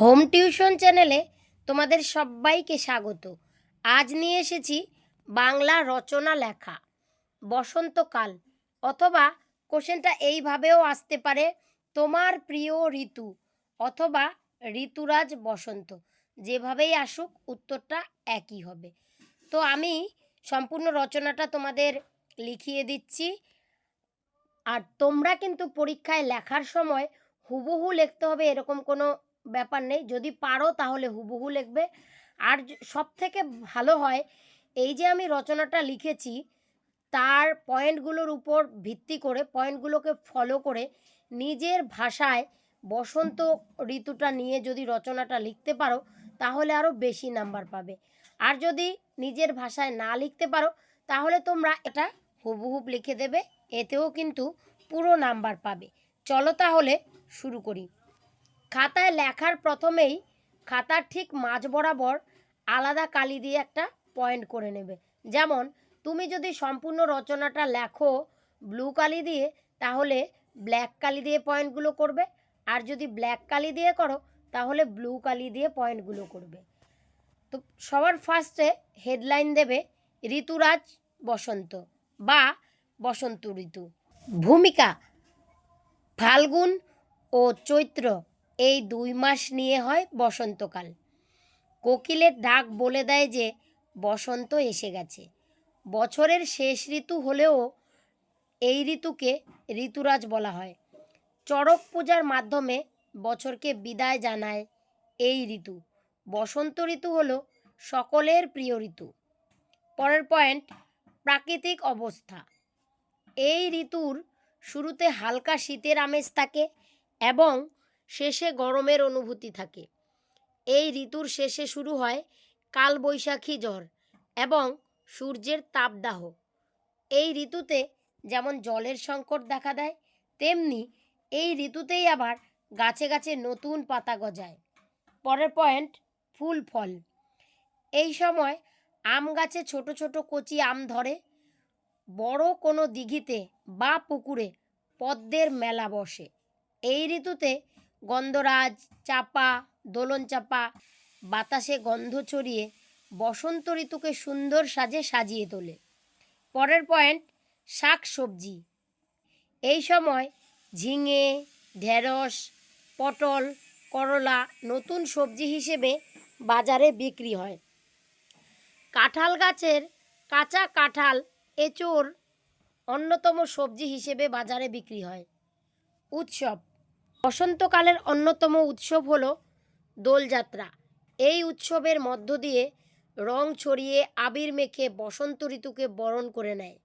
Home tuition চ্যানেলে তোমাদের সবাইকে স্বাগত। আজ নিয়ে এসেছি বাংলা রচনা লেখা, বসন্তকাল, অথবা কোশ্চেনটা এইভাবেও আসতে পারে, তোমার প্রিয় ঋতু, অথবা ঋতুরাজ বসন্ত। যেভাবেই আসুক, উত্তরটা একই হবে। তো আমি সম্পূর্ণ রচনাটা তোমাদের লিখিয়ে দিচ্ছি। আর তোমরা কিন্তু পরীক্ষায় লেখার সময় হুবহু লিখতে হবে, এরকম কোনো ব্যাপার নেই। যদি পারো তাহলে হুবহু লিখবে। আর সব থেকে ভালো হয়, এই যে আমি রচনাটা লিখেছি, তার পয়েন্টগুলোর উপর ভিত্তি করে, পয়েন্টগুলোকে ফলো করে নিজের ভাষায় বসন্ত ঋতুটা নিয়ে যদি রচনাটা লিখতে পারো, তাহলে আরও বেশি নাম্বার পাবে। আর যদি নিজের ভাষায় না লিখতে পারো, তাহলে তোমরা এটা হুবহুব লিখে দেবে, এতেও কিন্তু পুরো নাম্বার পাবে। চলো তাহলে শুরু করি। খাতায় লেখার প্রথমেই খাতার ঠিক মাঝ বরাবর আলাদা কালি দিয়ে একটা পয়েন্ট করে নেবে। যেমন, তুমি যদি সম্পূর্ণ রচনাটা লেখো ব্লু কালি দিয়ে, তাহলে ব্ল্যাক কালি দিয়ে পয়েন্টগুলো করবে। আর যদি ব্ল্যাক কালি দিয়ে করো, তাহলে ব্লু কালি দিয়ে পয়েন্টগুলো করবে। তো সবার ফার্স্টে হেডলাইন দেবে ঋতুরাজ বসন্ত বা বসন্ত ঋতু। ভূমিকা, ফাল্গুন ও চৈত্র। এই দুই মাস নিয়ে হয় বসন্তকাল। কোকিলের ডাক বলে দেয় যে, বসন্ত এসে গেছে। বছরের শেষ ঋতু হলেও এই ঋতুকে ঋতুরাজ বলা হয়। চড়ক পূজার মাধ্যমে বছরকে বিদায় জানায় এই ঋতু। বসন্ত ঋতু হলো সকলের প্রিয় ঋতু। পরের পয়েন্ট, প্রাকৃতিক অবস্থা। এই ঋতুর শুরুতে হালকা শীতের আমেজ থাকে এবং শেষে গরমের অনুভূতি থাকে। এই ঋতুর শেষে শুরু হয় কালবৈশাখী ঝড় এবং সূর্যের তাপদাহ। এই ঋতুতে যেমন জলের সংকট দেখা দেয়, তেমনি এই ঋতুতেই আবার গাছে গাছে নতুন পাতা গজায়। পরের পয়েন্ট, ফুল ফল। এই সময় আম গাছে ছোট ছোট কচি আম ধরে, বড় কোনো দিঘিতে বা পুকুরে পদ্মের মেলা বসে। এই ঋতুতে গন্ধরাজ, চাপা, দোলন চাপা, বাতাসে গন্ধ ছড়িয়ে বসন্ত ঋতুকে সুন্দর সাজে সাজিয়ে তোলে। পরের পয়েন্ট শাক সবজি। এই সময় ঝিঙে, ঢেঁড়স, পটল, করলা নতুন সবজি হিসেবে বাজারে বিক্রি হয়। কাঁঠাল গাছের কাঁচা কাঁঠাল, এঁচোড় অন্যতম সবজি হিসেবে বাজারে বিক্রি হয়। উৎসব। বসন্তকালের অন্যতম উৎসব হল দোলযাত্রা। এই উৎসবের মধ্য দিয়ে রং ছড়িয়ে আবির মেখে বসন্ত ঋতুকে বরণ করে নেয়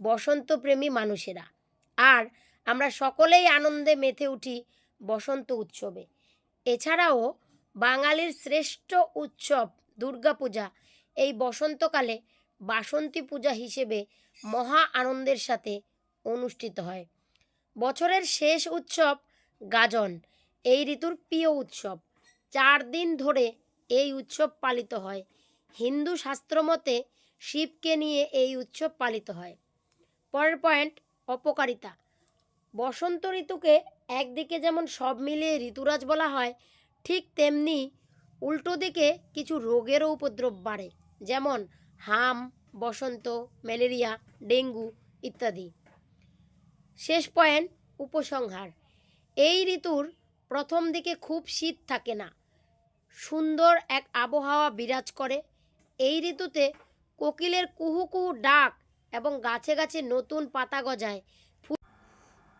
বসন্তপ্রেমী মানুষেরা। আর আমরা সকলেই আনন্দে মেতে উঠি বসন্ত উৎসবে। এছাড়াও বাঙালির শ্রেষ্ঠ উৎসব দুর্গাপূজা। এই বসন্তকালে বাসন্তী পূজা হিসেবে মহা আনন্দের সাথে অনুষ্ঠিত হয়। বছরের শেষ উৎসব গাজন, এই ঋতুর প্রিয় উৎসব। চার দিন ধরে এই উৎসব পালিত হয়। হিন্দু শাস্ত্র মতে শিবকে নিয়ে এই উৎসব পালিত হয়। পরের পয়েন্ট, অপকারিতা। বসন্ত ঋতুকে একদিকে যেমন সব মিলিয়ে ঋতুরাজ বলা হয়, ঠিক তেমনি উল্টো দিকে কিছু রোগেরও উপদ্রব বাড়ে, যেমন হাম, বসন্ত, ম্যালেরিয়া, ডেঙ্গু ইত্যাদি। শেষ পয়েন্ট, উপসংহার। এই ঋতুর প্রথম দিকে খুব শীত থাকে না। সুন্দর এক আবহাওয়া বিরাজ করে। এই ঋতুতে কোকিলের কুহু কুহু ডাক এবং গাছে গাছে নতুন পাতা গজায়।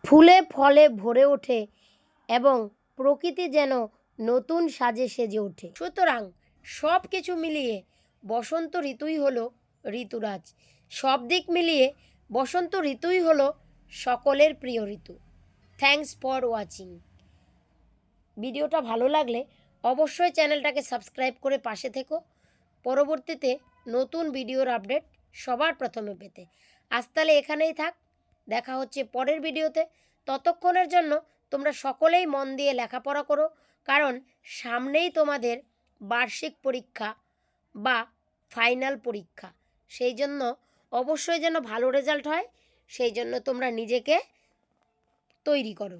ফুলে ফলে ভরে ওঠে এবং প্রকৃতি যেন নতুন সাজে সেজে ওঠে। সুতরাং সব কিছু মিলিয়ে বসন্ত ঋতুই হলো ঋতুরাজ। সব দিক মিলিয়ে বসন্ত ঋতুই হলো সকলের প্রিয় ঋতু। থ্যাঙ্কস ফর ওয়াচিং ভিডিওটা ভালো লাগলে অবশ্যই চ্যানেলটাকে সাবস্ক্রাইব করে পাশে থেকো। পরবর্তীতে নতুন ভিডিওর আপডেট সবার প্রথমে পেতে। আজ তাহলে এখানেই থাক। দেখা হচ্ছে পরের ভিডিওতে। ততক্ষণের জন্য তোমরা সকলেই মন দিয়ে লেখাপড়া করো। কারণ সামনেই তোমাদের বার্ষিক পরীক্ষা বা ফাইনাল পরীক্ষা। সেই জন্য অবশ্যই যেন ভালো রেজাল্ট হয়। সেই জন্য তোমরা নিজেকে তৈরি করো।